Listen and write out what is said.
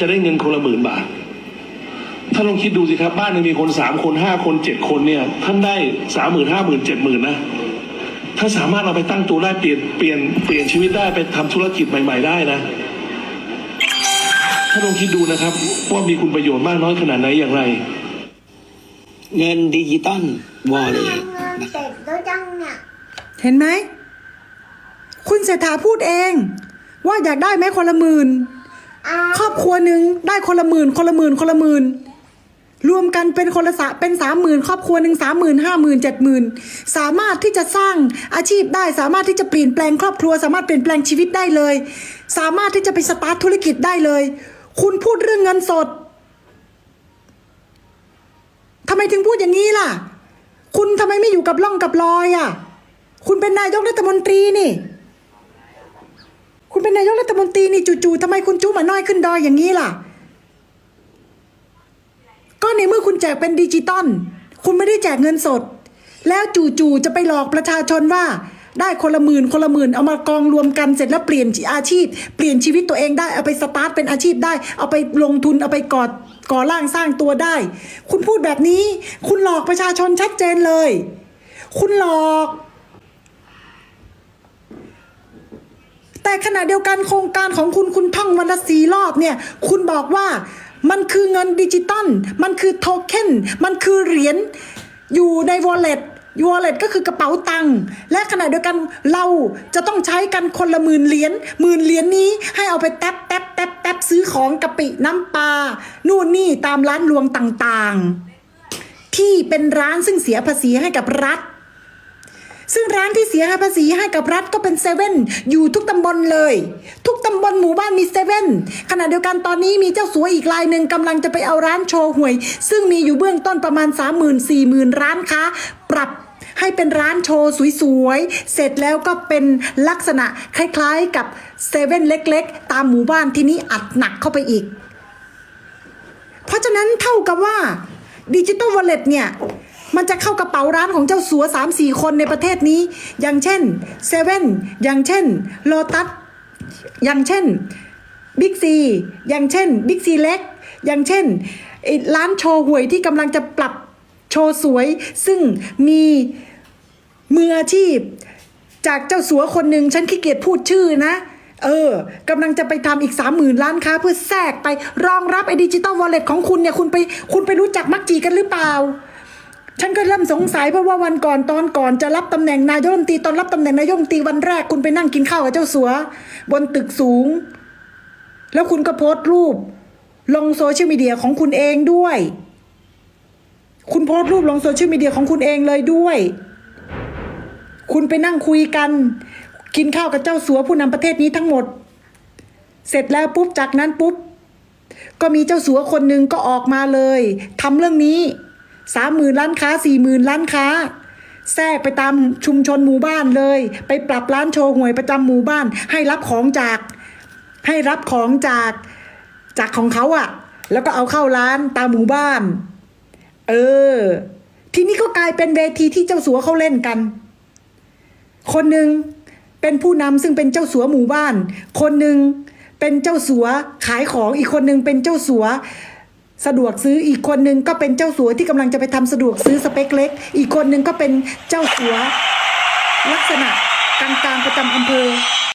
จะได้เงินคนละหมื่นบาท ถ้าลองคิดดูสิครับ บ้านหนึงมีคนสามคนห้าคนเจ็ดคนเนี่ย ท่านได้สามหมื่นห้าหมื่นเจ็ดหมื่นนะ ถ้าสามารถเอาไปตั้งตัวได้เปลี่ยนเปลี่ยนเปลี่ยนชีวิตได้ไปทำธุรกิจใหม่ ๆ ได้นะถ้าลองคิดดูนะครับว่ามีคุณประโยชน์มากน้อยขนาดไหนอย่างไร เงินดิจิตอลวอลเงิเล็นตนะคเสรับร็จแล้วจังเนี่ยเห็นไหม คุณเศรษฐาพูดเอง ว่าอยากได้ไหมคนละหมื่นอ่า ครอบครัวหนึ่งได้คนละหมื่นคนละหมื่นคนละหมื่นรวมกันเป็นคนละสะเป็นสามหมื่นครอบครัวหนึ่งสามหมื่นห้าหมื่นเจ็ดหมื่นสามารถที่จะสร้างอาชีพได้สามารถที่จะเปลี่ยนแปลงครอบครัว สามารถเปลี่ยนแปลงชีวิตได้เลย สามารถที่จะไปสตาร์ทธุรกิจได้เลย คุณพูดเรื่องเงินสดทำไมถึงพูดอย่างนี้ล่ะ คุณทำไมไม่อยู่กับล่องกับรอยอะ คุณเป็นนายกรัฐมนตรีนี่ คุณเป็นนายกรัฐมนตรีนี่จู่ๆทำไมคุณจู้มาน้อยขึ้นดอยอย่างนี้ล่ะ ก็ในเมื่อคุณแจกเป็นดิจิตอลคุณไม่ได้แจกเงินสด แล้วจู่ๆจะไปหลอกประชาชนว่า ได้คนละหมื่นคนละหมื่นเอามากองรวมกันเสร็จแล้วเปลี่ยนอาชีพ เปลี่ยนชีวิตตัวเองได้เอาไปสตาร์ทเป็นอาชีพได้ เอาไปลงทุนเอาไปก่อก่อร่างสร้างตัวได้ คุณพูดแบบนี้ คุณหลอกประชาชนชัดเจนเลย คุณหลอก แต่ขณะเดียวกันโครงการของคุณคุณท่องวันละสีรอบเนี่ยคุณบอกว่ามันคือเงินดิจิตอลมันคือโทเค็นมันคือเหรียญอยู่ใน wallet wallet ก็คือกระเป๋าตังค์และขณะเดียวกันเราจะต้องใช้กันคนละหมื่นเหรียญหมื่นเหรียญนี้ให้เอาไปแท็บแท็บแท็บแท็บซื้อของกะปิน้ำปลานู่นนี่ตามร้านรวงต่างๆ ที่เป็นร้านซึ่งเสียภาษีให้กับรัฐ ซึ่งร้านที่เสียภาษีให้กับรัฐก็เป็นเซเว่นอยู่ทุกตำบลเลย ทุกตำบลหมู่บ้านมีเซเว่นขณะเดียวกันตอนนี้มีเจ้าสัวอีกรายหนึ่งกำลังจะไปเอาร้านโชว์หวย ซึ่งมีอยู่เบื้องต้นประมาณ 3 0 0 0 0 4 0 0 0 0ร้านค้า ปรับให้เป็นร้านโชว์สวยๆ เสร็จแล้วก็เป็นลักษณะคล้ายๆกับเซเว่นเล็กๆ ตามหมู่บ้านที่นี้อัดหนักเข้าไปอีก เพราะฉะนั้นเท่ากับว่าดิจิตอลวอลเล็ตเนี่ย มันจะเข้ากระเป๋าร้านของเจ้าสัวสามสี่คนในประเทศนี้ อย่างเช่นเซเว่นอย่างเช่นโลตัสอย่างเช่นบิ๊กซีอย่างเช่นบิ๊กซีเล็ก อย่างเช่นร้านโชว์หวยที่กำลังจะปรับโชว์สวย ซึ่งมีมืออาชีพ จากเจ้าสัวคนหนึ่งฉันขี้เกียจพูดชื่อนะ เออกำลังจะไปทำอีกสามหมื่นล้านค้าเพื่อแทรกไปรองรับไอ้ดิจิตอลวอลเล็ตของคุณเนี่ยคุณไปคุณไปรู้จักมักจีกันหรือเปล่า ฉันก็เริ่มสงสัยเพราะว่าวันก่อนตอนก่อนจะรับตำแหน่งนายกรัฐมนตรีตอนรับตำแหน่งนายกรัฐมนตรีวันแรกคุณไปนั่งกินข้าวกับเจ้าสัว บนตึกสูง แล้วคุณก็โพสต์รูป ลงโซเชียลมีเดียของคุณเองด้วย คุณโพสต์รูปลงโซเชียลมีเดียของคุณเองเลยด้วย คุณไปนั่งคุยกัน กินข้าวกับเจ้าสัวผู้นำประเทศนี้ทั้งหมด เสร็จแล้วปุ๊บจากนั้นปุ๊บก็มีเจ้าสัวคนหนึ่งก็ออกมาเลยทำเรื่องนี้ สามหมื่นล้านค้าสี่หมื่นล้านค้า แทรกไปตามชุมชนหมู่บ้านเลย ไปปรับร้านโชว์หวยประจำหมู่บ้าน ให้รับของจาก ให้รับของจากจากของเขาอะแล้วก็เอาเข้าร้านตามหมู่บ้าน เออ ทีนี้ก็กลายเป็นเวทีที่เจ้าสัวเขาเล่นกัน คนหนึ่งเป็นผู้นำซึ่งเป็นเจ้าสัวหมู่บ้าน คนหนึ่งเป็นเจ้าสัวขายของอีกคนหนึ่งเป็นเจ้าสัว สะดวกซื้ออีกคนหนึ่งก็เป็นเจ้าสัวที่กำลังจะไปทำสะดวกซื้อสเปคเล็ก อีกคนหนึ่งก็เป็นเจ้าสัว ลักษณะกลางๆประจำอำเภอ